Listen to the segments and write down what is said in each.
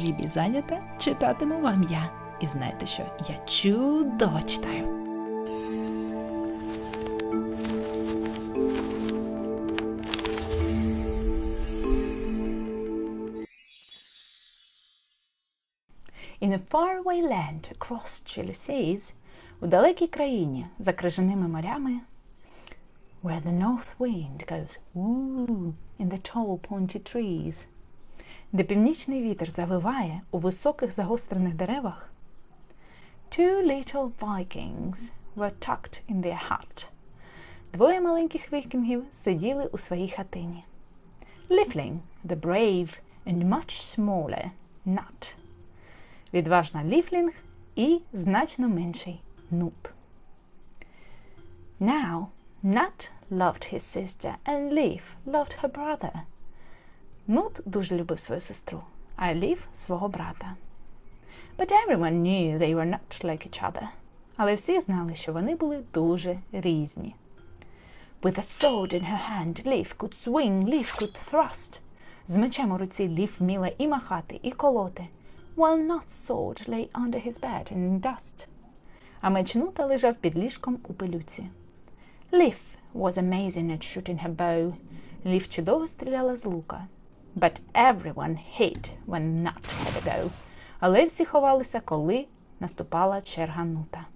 Лібі зайнята, читатиму вам я. І знаєте що? Я чудово читаю. In a faraway land across chilly seas, у далекій країні за крижаними морями, where the north wind goes woo in the tall pointy trees, де північний вітер завиває у високих загострених деревах, two little vikings were tucked in their hut. Двоє маленьких вікінгів сиділи у своїй хатині. Ліфлінг, the brave and much smaller, Nut. Відважна Ліфлінг і значно менший Нут. Now, Nut loved his sister and Leaf loved her brother. Нут дуже любив свою сестру, а Лів свого брата. But everyone knew they were not like each other. Але всі знали, що вони були дуже різні. With a sword in her hand, Leaf could swing, Leaf could thrust. З мечем у руці Лів вміла і махати, і колоти, while Nut's sword lay under his bed in dust. А меч Нута лежав під ліжком у пилюці. Leaf was amazing at shooting her bow. Лів чудово стріляла з лука. But everyone hid when Nut had a go. Але всі ховалися, коли наступала черга Нута.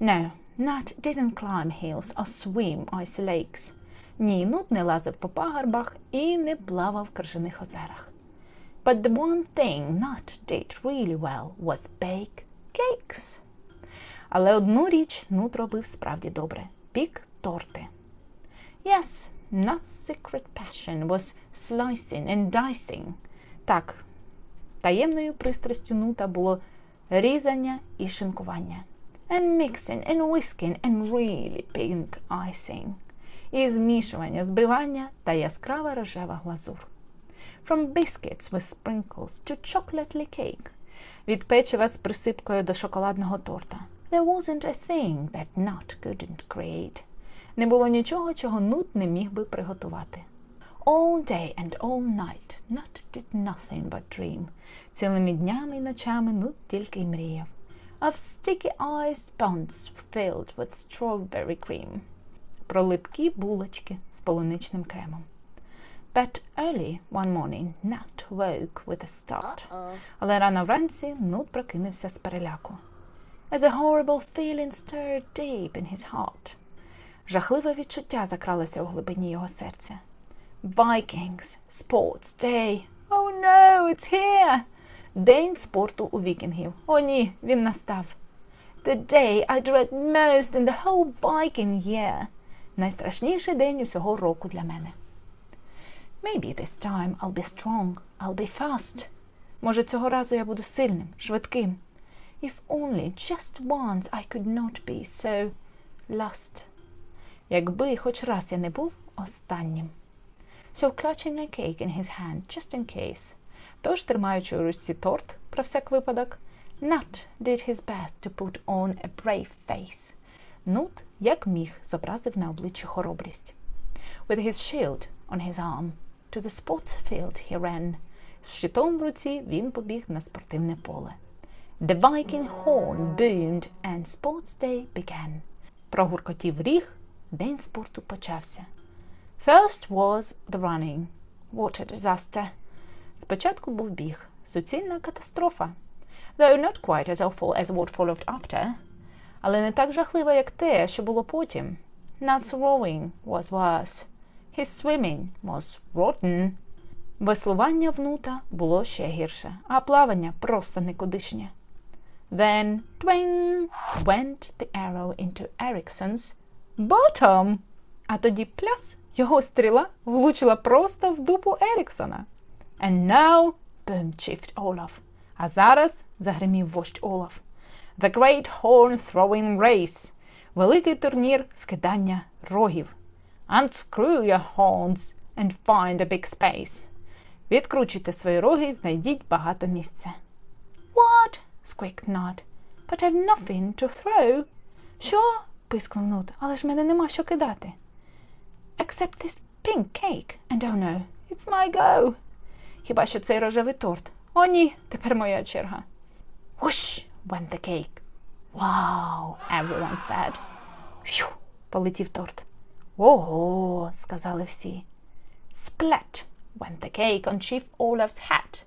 No, Nut didn't climb hills or swim icy lakes. Ні, Нут не лазив по пагорбах і не плавав в крижаних озерах. But the one thing Nut did really well was bake cakes. Але одну річ Нут робив справді добре – пік торти. Yes, Nut's secret passion was slicing and dicing. Так, таємною пристрастю Нута було різання і шинкування. And mixing and whisking and really pink icing. І змішування, збивання та яскрава рожева глазур. From biscuits with sprinkles to chocolately cake. Від печива з присипкою до шоколадного торта. There wasn't a thing that Nut couldn't create. Не було нічого, чого Нут не міг би приготувати. All day and all night Nut did nothing but dream. Цілими днями і ночами Нут тільки й мріяв. Of sticky iced buns filled with strawberry cream. Про липкі булочки з полуничним кремом. But early one morning Nut woke with a start. Uh-oh. Але рано вранці Нут прокинувся з переляку. As a horrible feeling stirred deep in his heart. Жахливе відчуття закралося у глибині його серця. Vikings, Sports Day. Oh no, it's here! День спорту у вікінгів. О ні, він настав. The day I dread most in the whole Viking year. Найстрашніший день усього року для мене. Maybe this time I'll be strong, I'll be fast. Може, цього разу я буду сильним, швидким. If only just once I could not be so lost. Якби хоч раз я не був останнім. So clutching a cake in his hand, just in case. Тож, тримаючи у руці торт, про всяк випадок, Nut did his best to put on a brave face. Нут, як міг, зобразив на обличчі хоробрість. With his shield on his arm, to the sports field he ran. З щитом в руці він побіг на спортивне поле. The Viking horn boomed and sports day began. Прогуркотів ріг, день спорту почався. First was the running. What a disaster. Спочатку був біг. Суцільна катастрофа. Though not quite as awful as what followed after. Але не так жахлива, як те, що було потім. Nuts rowing was worse. His swimming was rotten. Веслування внута було ще гірше, а плавання просто никудишнє. Then, twing, went the arrow into Ericsson's bottom. А тоді пляс, його стріла влучила просто в дупу Еріксона. And now, boomed chief Olaf. А зараз загримів вождь Олаф. The Great Horn Throwing Race. Великий турнір скидання рогів. Unscrew your horns and find a big space. Відкручуйте свої роги і знайдіть багато місця. What? squeaked Nut. But I've nothing to throw. Що? Пискнув Нут. Але ж мене нема що кидати. Except this pink cake. And oh no, it's my go. Хіба що цей рожевий торт. О, ні, тепер моя черга. Whoosh went the cake. Wow, everyone said. Фью, полетів торт. Ого, сказали всі. Splat went the cake on Chief Olaf's hat.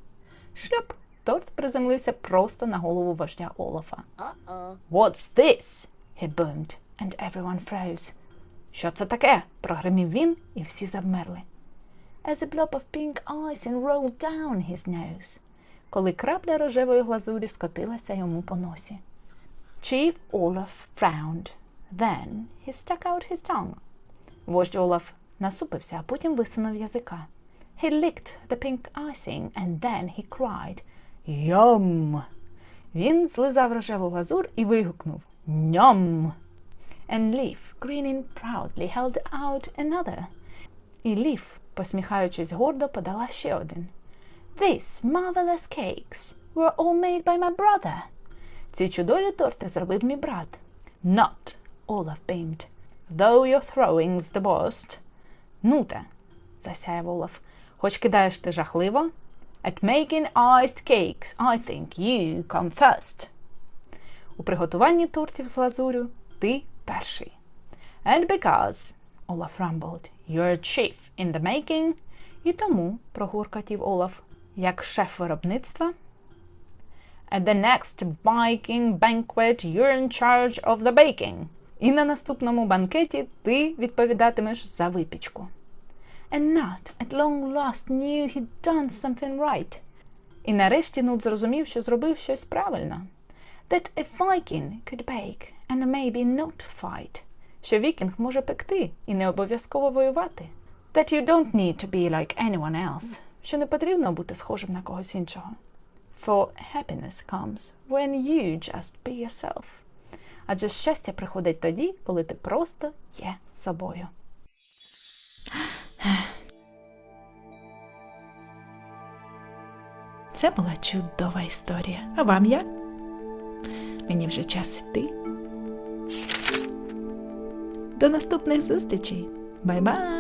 Шльоп, торт приземлився просто на голову вождя Олафа. Uh-oh. What's this? he boomed, and everyone froze. Що це таке? прогримів він, і всі завмерли. As a blob of pink icing rolled down his nose. Коли крапля рожевої глазурі скотилася йому по носі. Chief Olaf frowned. Then he stuck out his tongue. Вождь Олаф насупився, а потім висунув язика. He licked the pink icing and then he cried, Yum! Він злизав рожеву глазур і вигукнув Ням! And Leaf, grinning proudly, held out another. І Ліф, посміхаючись гордо, подала ще один. These marvelous cakes were all made by my brother. Ці чудові торти зробив мій брат. Not, Olaf beamed, though your throwing's the worst. Ну-те, засяяв Олаф, хоч кидаєш ти жахливо. At making iced cakes, I think you come first. У приготуванні тортів з глазурю ти And because, Olaf rumbled, you're chief in the making, і тому, прогуркотів Олаф, як шеф виробництва, At the next Viking banquet you're in charge of the baking. І на наступному банкеті ти відповідатимеш за випічку. And Nut at long last knew he'd done something right. І нарешті Нут зрозумів, що зробив щось правильно. That a Viking could bake and maybe not fight. Що вікінг може пекти і не обов'язково воювати. That you don't need to be like anyone else. Що не потрібно бути схожим на когось іншого. For happiness comes when you just be yourself. Адже щастя приходить тоді, коли ти просто є собою. Це була чудова історія. А вам як? Мені вже час іти. До наступних зустрічей. Бай-бай!